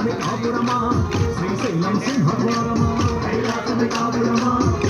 కైలాసమి కాపురమా Srisailam సింహద్వారమా కైలాసమి కాపురమా Srisailam